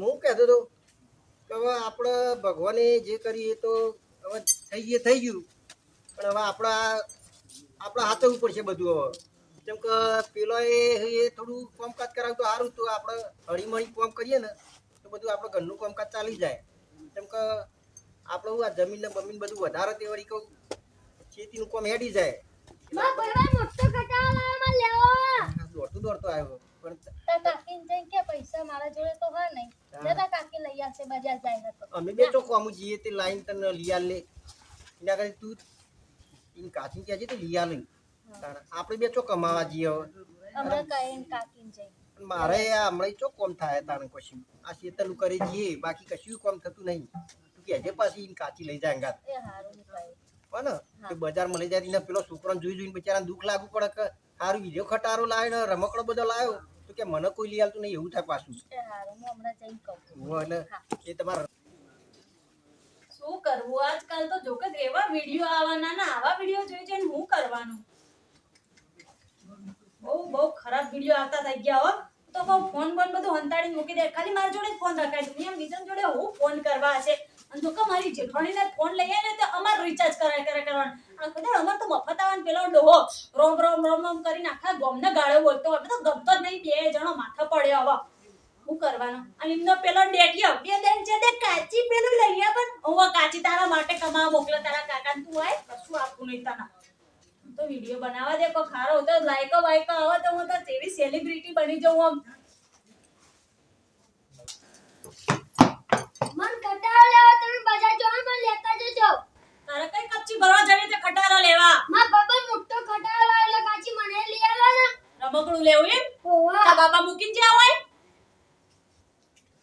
હું કહેતો હતો કે હવે આપણે ભગવાને જે કરીએ તો હવે થઈ ગયું થઈ ગયું. પણ હવે આપણા આપણા હાથે ઉપર છે બધું હવે. જેમ કે પેલો એ થોડું કામકાજ કરાવ્યું તો સારું તો આપણે હળીમળી કામ કરીએ ને તો બધું આપણે ઘરનું કામકાજ ચાલી જાય. જેમ કે આપણે આ જમીન ને બમીન બધું વધારે તે વળી કહું ખેતીનું કામ હેડી જાય. દોડતો દોડતો આવ્યો. પણ તા કાકીને જઈને કે પૈસા મારા જોડે તો હા નહીં. જતા કાકી લઈ આવશે બજાર જાય તો અમે બે જઈએ તે લાઈન તને લઈ આલ એના કરી તું ઈન કાચી કહેજે તો લઈ આલે આપણે બે ચો કમાવા જઈએ હવે. કહીને મારે આ હમણાં ચો કોમ થાય તારે કશું. આ શેતલું કરી જઈએ બાકી કશું કોમ થતું નહીં. તું કહેજે પાછી ઈન કાચી લઈ જાય અંગાત. હો ને? કે બજારમાં લઈ જાય પેલો છોકરાને જોઈ જોઈને બિચારાને દુઃખ લાગુ પડે કે સારું વીડિયો ખટારો લાવ્યો ને રમકડો બધો લાવ્યો. તો કે મને કોઈ લઈ આવતું નહીં એવું થાય પાછું. હું હમણાં જઈને કહું. હું એટલે એ તમારે શું કરવું? આજકાલ તો જો કે એવા વીડિયો આવવાના ના આવા વીડિયો જોઈ જોઈને હું કરવાનું? બહુ બહુ ખરાબ વીડિયો આવતા થઈ ગયા હો. તો કહું ફોન બોન બધું હંતાડીને મૂકી દે. ખાલી મારા જોડે જ ફોન રખાય એમ બીજા જોડે હું ફોન કરવા હશે? અને જો કે મારી જેઠવાણીને ફોન લઈ આવે તો અમાર રિચાર્જ કરાય કરે કરવાનું આ બધા અમાર તો મફત આવવાનું પેલો ડોહો રોમ રોમ રોમ રોમ કરીને આખા ગોમને ગાળો બોલતો હોય. તો ગમતો જ નહીં, બે જણો માથા પડ્યો હવે શું કરવાનો? અને એમનો પેલો ડેટિયો બે દેન છે તે કાચી પેલું લઈ પણ. હું કાચી તારા માટે કમાવા મોકલો, તારા કાકા તું આય. કશું આપું નહીં તને. તો વીડિયો બનાવવા દે કો ખારો તો લાઈકો વાયકો આવે તો હું તો તેવી સેલિબ્રિટી બની જાઉં આમ મન કટાવ લેવો તમે બજાર જવાનું મને લેતા જજો તારે કઈ કપચી ભરવા જવી તે ખટારો લેવા માં બાબા મોટો કટાવ લાવ એટલે કાચી મને લઈ આલો ને રમકડું લેવું એમ ઓવા તા બાબા મૂકીને જ્યાં હોય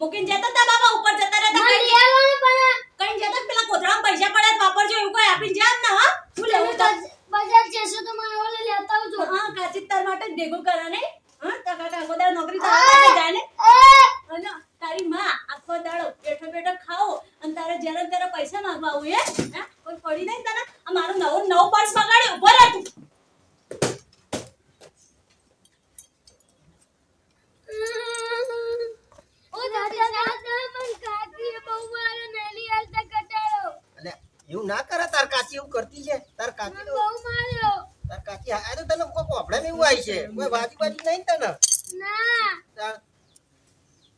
મૂકીને જતા તા બાબા ઉપર જતા રહેતા મને કઈ લઈ આલો ને પણ કઈ જતા પેલા કોથળામાં પૈસા પડ્યા તો વાપરજો એવું કઈ આપીને જાત ને હા શું લેવું તો તમે બજાર જશો તો મને ઓલે લેતા આવજો હા કાચી તાર માટે જ ભેગું કરે હા? તા કાકો આખો નોકરી તારા માટે જાય ને અને તારી માં આખો દાડો બેઠો બેઠો ખાઓ અને તારે જ્યારે ત્યારે પૈસા માંગવા આવું હે? હે? કોઈ પડી નહીં તને? આ મારો નવો નવો પર્સ બગાડ્યું ઊભો રહે તું. કાકી એવું ના કરે તાર કાચી એવું કરતી છે? તાર કાચી બહુ માર્યો. તાર કાચી આ તો તને કોઈ પ્રોબ્લેમ એવું આવી છે. કોઈ વાજી બાજી નહીં તને? ના. તાર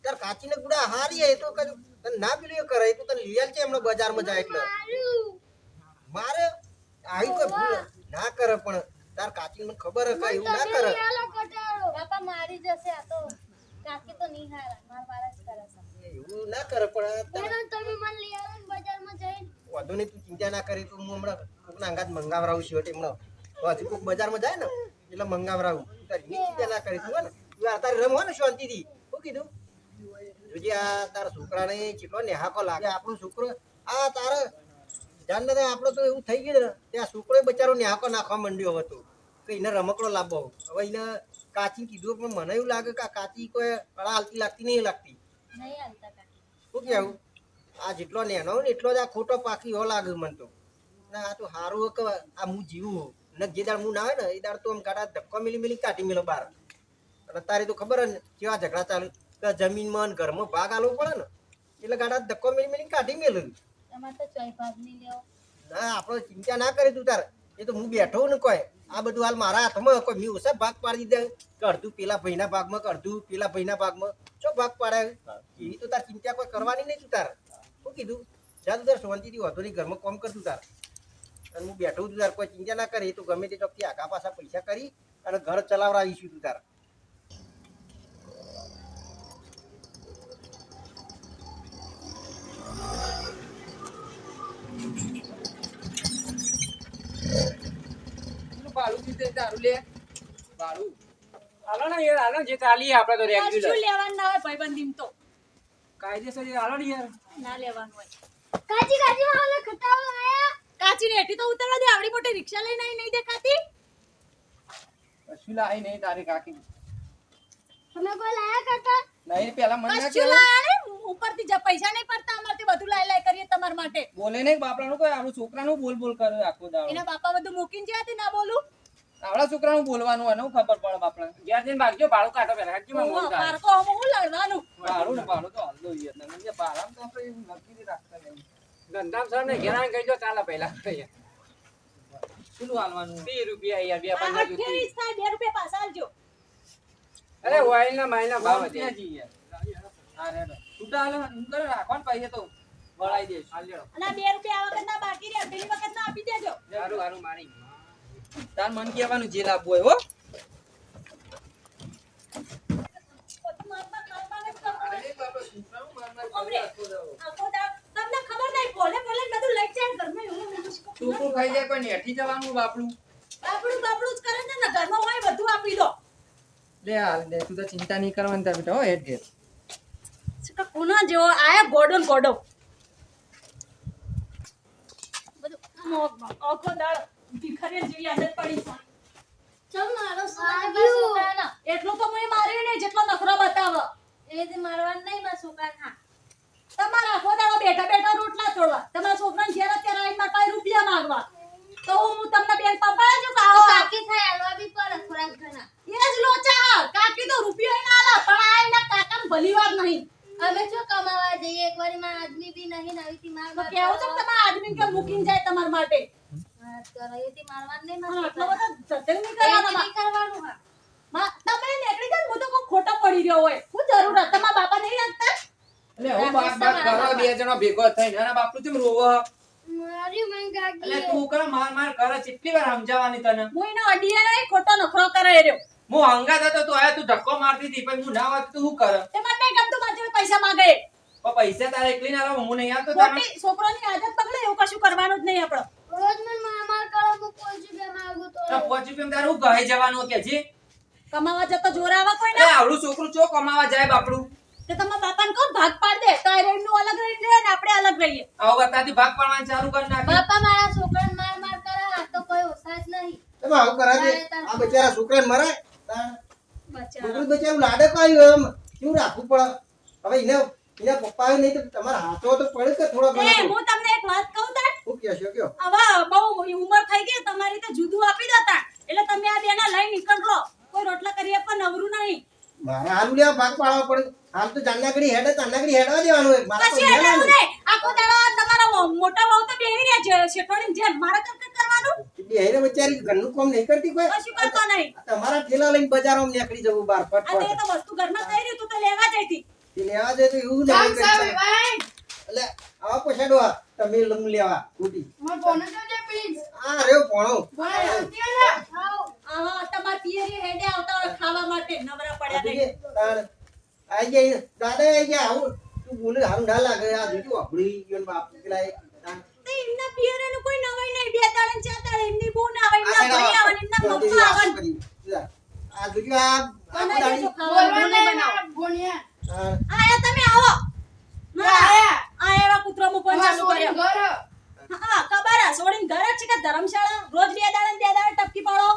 તાર કાચીને ગુડા હારી એ તો કદી તને ના પેલું કરે એ તો તને લીયાલ છે હમણાં બજારમાં જાય એટલે. મારે. આવી કોઈ ભૂલ ના કરે પણ તાર કાચી મને ખબર હે કે એવું ના કરે. બાપા મારી જશે આ તો કાકી તો નહીં હારા માર વાળા જ કરે છે. એવું ના કરે પણ તમે મને લઈ આવો ને બજારમાં જઈને. વધુ નહીં તું ચિંતા ના કરી તો હું હમણાં કોકના અંગાત મંગાવરાવું છું એટલે હમણાં હજી કોક બજારમાં જાય ને એટલે મંગાવરાવું. તારી ની ચિંતા ના ને. તું આ તારે ને શાંતિથી. શું કીધું? જોજે આ તારા છોકરાને કેટલો નેહાકો લાગે આપણો છોકરો આ તારે જાણ ને આપણો તો એવું થઈ ગયું ને ત્યાં છોકરો બચારો નેહાકો નાખવા માંડ્યો હતો કે એને રમકડો લાવવો હવે એને કાચી કીધું પણ મને એવું લાગે કે આ કાચી કોઈ કળા હાલતી લાગતી નહીં લાગતી. શું કેવું આ જેટલો નેનો ને એટલો જ આ ખોટો પાકી હો લાગે મને તો. ના આ તો સારું કે આ હું જીવું ને જે દાડ હું ના હોય ને એ દાડ તો આમ ગાડા ધક્કો મિલી મિલી કાઢી મેલો બાર અને તારે તો ખબર ને કેવા ઝઘડા ચાલુ. કે જમીનમાં ને ઘરમાં ભાગ આલવો પડે ને એટલે ગાડા ધક્કો મિલી મિલી કાઢી મેલું. ના આપણે ચિંતા ના કરી તું તાર. એ તો હું બેઠો ને કોઈ. આ બધું હાલ મારા હાથમાં કોઈ મેં ઓછા ભાગ પાડી દે કે અડધું પેલા ભાઈના ભાગમાં કરધું અડધું પેલા ભાઈના ભાગમાં. ચો ભાગ પાડે? એવી તો તાર ચિંતા કોઈ કરવાની નહીં તું તાર. શું કીધું? જા તું તાર શાંતિથી વાંધો નહીં ઘરમાં કોમ કરતું તાર. અને હું બેઠું તું તાર કોઈ ચિંતા ના કરી તું તો ગમે તે ચોકથી આગા પાછા પૈસા કરી અને ઘર ચલાવડાવીશું તું તાર. ભાડું દીધે દારૂ લે. ભાડું. હાલો ને યાર હાલો જે ચાલી આપણે તો રેગ્યુલર લેવાનું ના હોય ભાઈબંધીમ તો? કાયદેસર હાલો ને યાર. ના લેવાનું હોય. કાજી માં ઓલે આયા કાચી ને હેઠી તો ઉતરવા દે આવડી મોટી રિક્ષા લઈને આવી નહીં દેખાતી? કશું લાવી નહીં તારી કાકી. તમે કોઈ લાયા કરતા? નહીં પેલા મને ના કશું લાયા ઉપરથી જ પૈસા નહીં પડતા અમારથી બધું લાય લાય કરીએ તમારા માટે. બોલે નહીં બાપરાનું કોઈ આપણું છોકરાનું બોલ બોલ કરે આખો દાડો. એના બાપા બધું મૂકીને જ્યાં તે ના બોલું? આવડા છોકરાનું બોલવાનું અને ખબર પડે બાપડા જ્યાં જઈને ભાગજો ભાડું કાઢો પેલા હાચી માં બોલ કાઢો હું લડવાનું. ભાડું ને ભાડું તો હાલ દો યાર જે ભાડામાં તો નક્કી રાખતા નહીં ધંધામાં સર ને ઘેરાણ કહેજો ચાલે પહેલા કેટલું હાલવાનું? બે રૂપિયા યાર બે પાંચ અઠ્યાવીસ થાય બે રૂપિયા પાછા આલજો અરે વાઈલના માઈલના ભાવ વધ્યા યાર હા રેડો છૂટા હાલો એમ કરો રાખો ને પૈસા તો વળાઈ દેશ અને બે રૂપિયા આ વખત ના બાકી રહ્યા પેલી વખત ના આપી દેજો. સારું સારું મારી. તાર મન કહેવાનું જે લાભ હોય. હો. આખો દાડો- બોલે ને બધું લઈ જાય ઘરમાં એવું? છોકરું ખાઈ જાય કોઈ નેઠી જવાનું બાપડું બાપડું બાપડું જ કરે છે ને ઘરમાં હોય બધું આપી દો. લે હાલ લે તું તો ચિંતા નહીં કરવાની તાર બેટા હો હેડ ઘેર. શું કોના જેવો? આયા ગોડો ને ગોડો. બધું મોગ આખો દાળ ભિખારી જેવી આદત પડી છે. ચલ મારો છોકરાનો એટલું તો મેં માર્યું નહીં જેટલો નખરો બતાવો. એ જ મારવાનું નહીં મારા છોકરાને હા તમારા આખો દાડો બેઠા બેઠા રોટલા તોડવા તમારા છોકરાને ઘેર અત્યારે આવીને મારા પાસે રૂપિયા માંગવા તો હું તમને બેન પપ્પા જો તો કાવો બાકી થાય હાલવા બી પડે થોડાક ઘણા એ જ લોચા કાકી તો રૂપિયો ય ના આલે પણ આ એના કાકાને ભલી વાર નહીં અમે જો કમાવા જઈએ એક વારી માં આદમી બી નહીં તો કેવું છે કે તમારા આદમી કે મૂકીને જાય તમારા માટે? કરાયેથી મારવાનું નહીં હા, એટલો બધો જતન નહીં કરવાનો નહીં કરવાનું હા. તમે નીકળી જાય હું તો કોઈ ખોટો પડી રહ્યો હોય. શું જરૂર હતી તમારા બાપા નહીં રાખતા? એટલે હું બાપ બાપ કરો બે જણો ભેગો થઈને અને બાપુ કેમ રોવો? મારી મન એટલે તું કરે માર માર કરે કેટલી વાર સમજાવવાની તને. હું એનો અડીએ નહીં ખોટો નખરો કરે રહ્યો. હું હંગાત હતો તું આયા તું ધક્કો મારતી હતી પણ હું ના હોત તો શું કરે? તે મને નહીં ગમતું મારા પૈસા માંગે. પૈસા તારે એકલી ના લાવો હું નહીં આવતો તારે છોકરોની આદત પકડે એવું કશું કરવાનું જ નહીં આપણે. રોજ મને માર માર કરો હું કોઈ જગ્યાએ માંગુ તો. તો પહોંચી પેમ તારે હું જવાનું કે જી? કમાવા જતો જોર આવે કોઈ ના? આવડું છોકરું ચો કમાવા જાય બાપડું? તે તમારા બાપાને કહો ભાગ પાડ દે. તારે એમનું અલગ રહી રહે ને આપણે અલગ રહીએ. આવો કરતાથી ભાગ પાડવાનું ચાલુ કર નાખ. બાપા મારા છોકરાને માર માર કરે આ તો કોઈ ઓછા નહીં. તમે આવું કરાવે આ બચારા છોકરાને મરાય. તાણ. બચારા. છોકરું બચારું લાડક આવ્યું એમ. કેવું રાખવું પડે? હવે એને એના પપ્પા નહીં તો તમારા હાથો તો પડે કે થોડા હું તમને એક વાત કહું તાર? શું કહેશો કયો? હવે બહુ ઉંમર થઈ ગઈ તમારી તો જુદું આપી દેતા એટલે તમે આ બેના લઈ નીકળો. કોઈ રોટલા કરી આપવા નવરું નહીં. મારે હાલ લેવા ભાગ પાડવા પડે. હાલ તો જાનનાગડી હેડે જાનનાગડી હેડવા દેવાનું મારે તો એટલે નહીં. આખો દાડો તમારો મોટા બહુ તો બેહી રહ્યા છે શેઠવાડીની જેમ મારે કર કર કરવાનું? બેહીને બચારી ઘરનું કામ નહીં કરતી કોઈ? કશું કરતો નહીં. તમારા થેલા લઈને બજારમાં નીકળી જવું બાર આ તો તો વસ્તુ ઘરમાં કહી રહ્યું તું તો લેવા જઈતી? તે લેવા જાય તો એવું કરતા. એટલે આવા આ. તમે લમ લેવા સ્કૂટી આ રે પોણો. આવા તમાર પિયરી હેડે આવતા હોય ખાવા માટે. નવરા પડ્યા નહીં. આઈ જાય દાદા આઈ ગયા. આવું તું બોલે હારું ના લાગે. આ જોજો આપણી ગયો બાપ. પેલા એક. તો એમના પિયરીનું કોઈ નવાઈ નહીં. બે દાડે ચાર દાડે એમની બહુ ના આવે આ એમના ભાઈ આવે. એમના પપ્પા આવે આ જોજો આ હું નહીં બનાવું. તાણ. આયા તમે આવો. ના, આ એવા કૂતરો મૂકવાનું ચાલુ કર્યો. હા ખબર હે છોડીને ઘરે છે કે ધર્મશાળા? રોજ બે દાડે ને બે દાડે ટપકી પડો.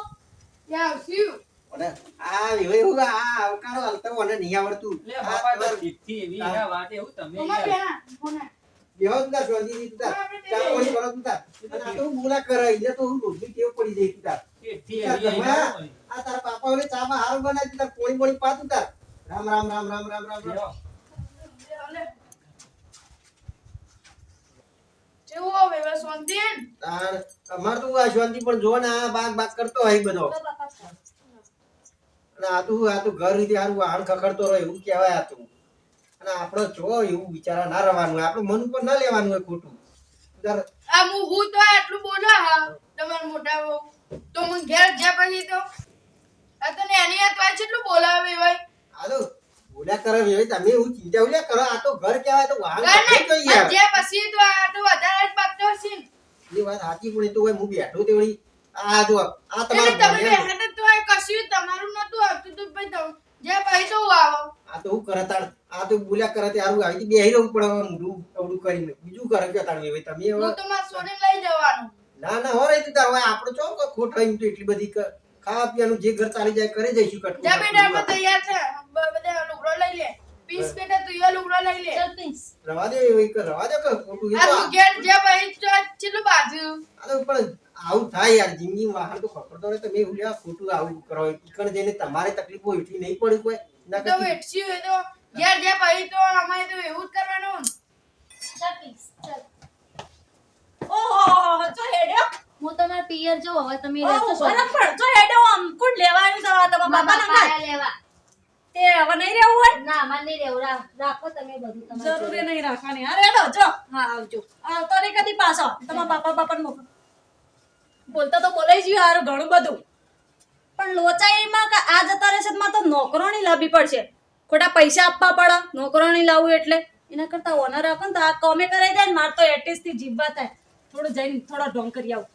અને આ એવું એવું આ આવકારો હાલતો મને નહીં આવડતું. લે આ બાપા તો દીકથી એવી ના વાત એવું તમે તું તું. ચા પાણી કરો તું આ તો હું બોલા કરે એટલે તો હું રોજની ટેવ પડી જાય તું એવી. આ તારા પાપા ઓલે ચામાં હારું બનાવી દીધા પોણી પોણી પાતું તાર. રામ રામ રામ રામ રામ રામ અમાર તો આ શાંતિ પણ જો ને આ બાગ બાગ કરતો હોય બધો. અને આ તો આ તો ઘર રીતે હારું હાડ ખખડતો રહે એવું કહેવાય આ તો. અને આપણે જો એવું બિચારા ના રહેવાનું આપણું મન ઉપર ના લેવાનું હોય ખોટું. આ હું હું તો આટલું બોલો હા તમાર મોટા તો મને ઘેર જ્યાં પછી તો. આ તને એની આ તો કેટલું બોલાવે ભાઈ. તમે ચિંતા કરો આ તો ઘર કહેવાય તો વાહન ખખડતો નહીં યાર પછી તો આ તો વધારે જ પાકતો હશે એ વાત સાચી પણ તો હું બેઠો તે વળી આ જો આ એટલે તમે બેઠા તો કશું તમારું નતું આવતું તો ભાઈ તો આવો. આ તો હું કરતા આ તો બોલ્યા કરે તે હારું આવી બેહી રહું પડે મોઢું કરીને. બીજું કરે કે તાણ તમે હું તો સોને લઈ જવાનું. ના ના હો રહી તું તાર આપણો ચો કે ખોટ હોય તો એટલી બધી ખાવા પીવાનું જે ઘર ચાલી જાય કરે જઈશું કટ જા બેટા અમે તૈયાર છે બધા લુગડો લઈ લે પીસ બેટા તું યો લુગડો લઈ લે ચલ પીસ રવા દે એક રવા દે કે ખોટું આ ઘેર જે ભાઈ તો ચલો બાજુ આ તો પણ આવું થાય યાર જિંદગી માં તો ખબર તો તમે એવું લ્યા ખોટું આવું કરો ઈકણ જઈને તમારે તકલીફો ઉઠી નહીં પડી કોઈ ના તો કરતી હોય તો યાર જે ભાઈ તો અમારે તો એવું જ કરવાનું ચલ પીસ ચલ ઓહો તો હેડ્યો હું તમાર પિયર જો હવે તમે ઓહો, અરે પણ જો હેડો આમ કુડ લેવા આવ્યું છે આ તમારા મારા બાપાના ઘર? લેવા. તે હવે નહીં રહેવું હોય? ના મારે નહીં રહેવું. રાખો તમે બધું તમારે જરૂરી નહીં રાખવાની. અરે હેડો જો. હા આવજો. આવતો રે કદી પાછો? તમારા બાપા બાપાને મોકલો. બોલતા તો બોલાઈ ગયું હારું ઘણું બધું. પણ લોચાઈમાં કે આ જતા રહેશે માં તો નોકરોની લાવવી પડશે. ખોટા પૈસા આપવા પડે નોકરોની લાવવું એટલે. એના કરતા ઓનર રાખો ને તો આ કોમે કરાઈ દે ને મારે તો એટલીસ્ટથી જીવવા થાય. થોડું જઈને થોડા ઢોંગ કરી આવું.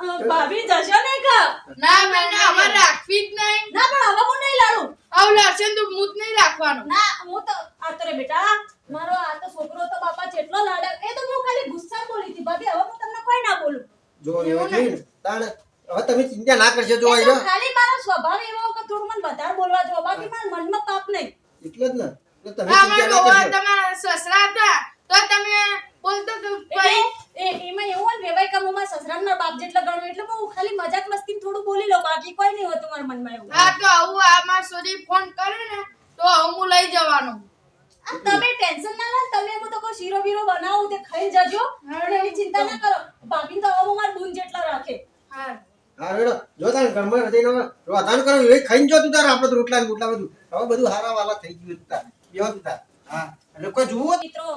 ભાભી જશો ને કા ના બેટા અમારે રાખવી જ નહીં. ના પણ હવે હું નહીં લાડું. આવું લાડશે તો હું નહીં રાખવાનું. ના હું તો આ તો બેટા મારો આ તો છોકરો તો બાપા જેટલો લાડે એ તો હું ખાલી ગુસ્સા બોલી હતી ભાભી હવે હું તમને કોઈ ના બોલું. જો એવું નહીં તાણ હવે તમે ચિંતા ના કરશો જો એ આવ્યો ખાલી મારો સ્વભાવ એવો કે થોડું મને વધારે બોલવા જો બાકી મારા મનમાં પાપ નહીં. એટલે જ ને. તમે ચિંતા ના કરશો. તમારા સસરા હતા તો તમે બોલતો તો એ એમાં એવું હોય વેવાય કામોમાં સસરાના બાપ જેટલા ગણો એટલે બહુ ખાલી મજાક મસ્તી થોડું બોલી લો બાકી કોઈ નહીં હોતું મારા મનમાં એવું. હા તો આવું આ માર સુધી ફોન કરે ને તો હું લઈ જવાનો. તમે ટેન્શન ના લો તમે હું તો કોઈ શીરો બીરો બનાવું તે ખાઈ જજો. અને એની ચિંતા ના કરો. ભાભી તો હું મારા બૂન જેટલા રાખે. હા. હા રેડો. જો તારે ઘરમાં રહીને રોધાન કરો એ ખાઈને જો તું તાર આપણે રોટલા ને બોટલા બધું. હવે બધું હારા વાલા થઈ ગયું તું તાર. વીડિયો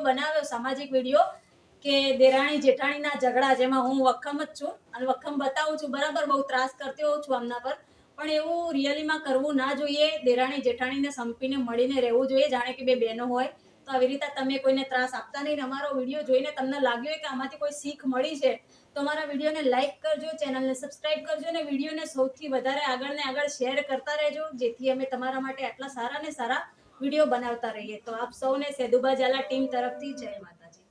બનાવ્યો, સામાજિક વીડિયો, કે દેરાણી જેઠાણીના ઝઘડા, જેમાં હું વખમ જ છું, અને વખમ બતાવું છું, બરાબર બહુ ત્રાસ કરતી હોઉં છું આમના પર, પણ એવું રિયલીમાં કરવું ના જોઈએ. દેરાણી જેઠાણીને સંપીને મળીને રહેવું જોઈએ. જાણે કે બે બહેનો હોય તો આવી રીતે તમે કોઈને ત્રાસ આપતા નહીં અમારો વીડિયો જોઈને તમને લાગ્યું કે આમાંથી કોઈ શીખ મળી છે, તો અમારા વિડીયોને લાઈક કરજો, ચેનલને સબસ્ક્રાઇબ કરજો અને વિડીયોને સૌથી વધારે આગળ ને આગળ શેર કરતા રહેજો, જેથી અમે તમારા માટે આટલા સારા ને સારા વીડિયો બનાવતા રહીએ. તો આપ સૌને સેદુબા ઝાલા ટીમ તરફથી જય માતાજી.